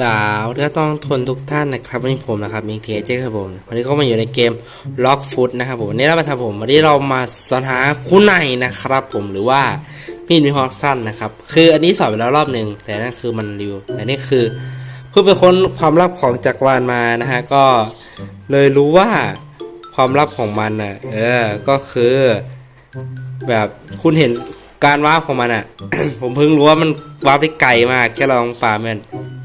สาวที่ต้องทนทุกท่านนะครับวันนี้ผมนะครับมีเทเจครับผมวันนี้ก็มาอยู่ในเกมล็อกฟุตนะครับผมนนี้เรามาทำผมวันนี้เรามาสอนหาคู่ในนะครับ ผมหรือว่ามีดมีฮอกสั้นนะครับ คืออันนี้สอนไปแล้วรอบหนึ่งแต่นั่นคือมันริวแต่นี่คือเพื่อไปค้นความลับของจักรวาลมานะฮะก็เลยรู้ว่าความลับของมันอะเออก็คือ แบบคุณเห็น การวาร์ปของมันอะ ผมเพิ่งรู้ว่ามันวาร์ปได้ไกลมากแค่เราลองปาเมัน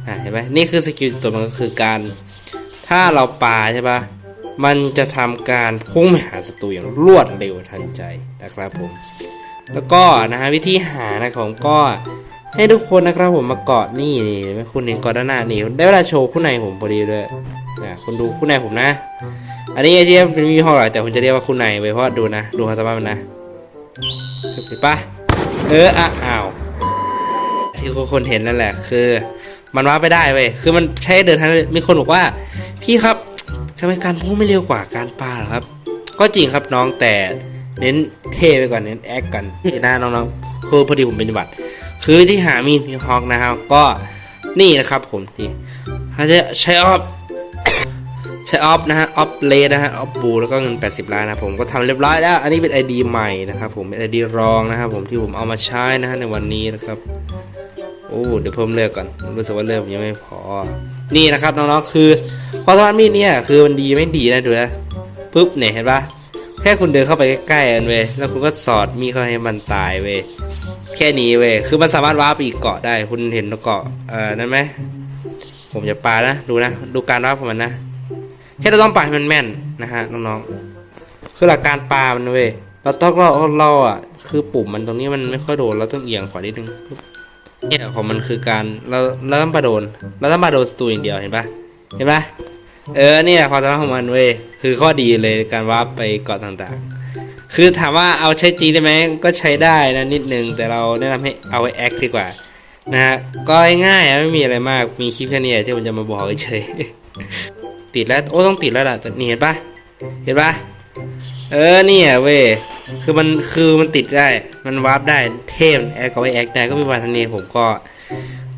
อะเห็นไหมนี่คือสกิลตัวมันก็คือการ ถ้าเราปาใช่ปะมันจะทำการพุ่งไปหาศัตรูอย่างรวดเร็วทันใจนะครับผม แล้วก็นะฮะวิธีหานะผมก็ให้ทุกคนนะครับผมมาเกาะนี่นี่คุณเห็นเกาะด้านหน้านี่ได้เวลาโชว์คู่ในผมพอดีเลยนะคุณดูคู่ในผมนะ อันนี้ไอ้ที่เป็นมีห้อหรอกแต่ผมจะเรียกว่าคู่ในไว้เพราะดูนะ ดูความสามารถมันนะเห็นปะ เอออะอ้าวที่ทุกคนเห็นนั่นแหละ คือ มันว่าไปได้เว้ยคือมันใช้เดินทางมีคนบอกว่า พี่ครับทำไมการพุ่งไม่เร็วกว่าการปาเหรอครับ ก็จริงครับน้องแต่เน้นเท่ไปก่อนเน้นแอคกันนี่นะน้องๆคือพอดีผมเป็นหวัดคือที่หามีดมีฮอกนะครับ ก็นี่นะครับผมที่ถ้าจะใช้ออฟ ใช้ออฟนะฮะออฟเลนะฮะออฟบูแล้วก็เงิน 80 ล้านนะผมก็ทำเรียบร้อยแล้ว อันนี้เป็น ID ใหม่นะครับผมเป็น ID รองนะครับผมที่ผมเอามาใช้นะฮะในวันนี้นะครับโอ้เดี๋ยวเพิ่มเลือกก่อนรู้สึกว่าเลือกยังไม่พอ นี่นะครับน้องๆคือความสามารถมีดเนี่ยคือมันดีไม่ดีนะดูนะปุ๊บเนี่ยเห็นปะแค่คุณเดินเข้าไปใกล้ๆกันเว้ยแล้วคุณก็สอดมีดเข้าให้มันตายเว้ยแค่นี้เว้ยคือมันสามารถว้าร์ปไปอีกเกาะได้ คุณเห็นเกาะเอ่อนั่นไหมผมจะปานะดูนะดูการว้าร์ปของมันนะ แค่เราต้องปาให้มันแม่นนะฮะน้องๆคือหลักการปลามันเว้ยเราต้องเราเราอะคือปุ่มมันตรงนี้มันไม่ค่อยโดนเราต้องเอียงขวานิดนึงเนี่ยของมันคือการเราเราต้องปาโดนเราต้องปาโดนสตูอย่างเดียวเห็นปะเห็นปะเออเนี่ยความสามารถของมันเว้ยคือข้อดีเลยการวาร์ปไปเกาะต่างๆ คือถามว่าเอาใช้จริงได้ไหมก็ใช้ได้นะนิดนึงแต่เราแนะนำให้เอาไว้แอคดีกว่านะฮะก็ง่ายๆไม่มีอะไรมากมีคลิปแค่นี้ที่ผมจะมาบอกเฉย ติดแล้วโอ้ต้องติดแล้วล่ะนี่เห็นปะเห็นปะเออเนี่ยเว้ยคือมันคือมันติดได้มันวาร์ปได้เทมแอคก็ไวแอคได้ก็มีวันทันนี้ผมก็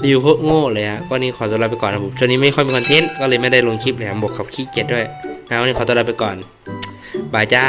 รีวิวโคตรโง่เลยฮะก็นี่ขอตัวลาไปก่อนนะผมช่วงนี้ไม่ค่อยมีคอนเทนต์ก็เลยไม่ได้ลงคลิปเลยครับบวกกับขี้เกียจด้วยนะวันนี้ขอตัวลาไปก่อนบายจ้า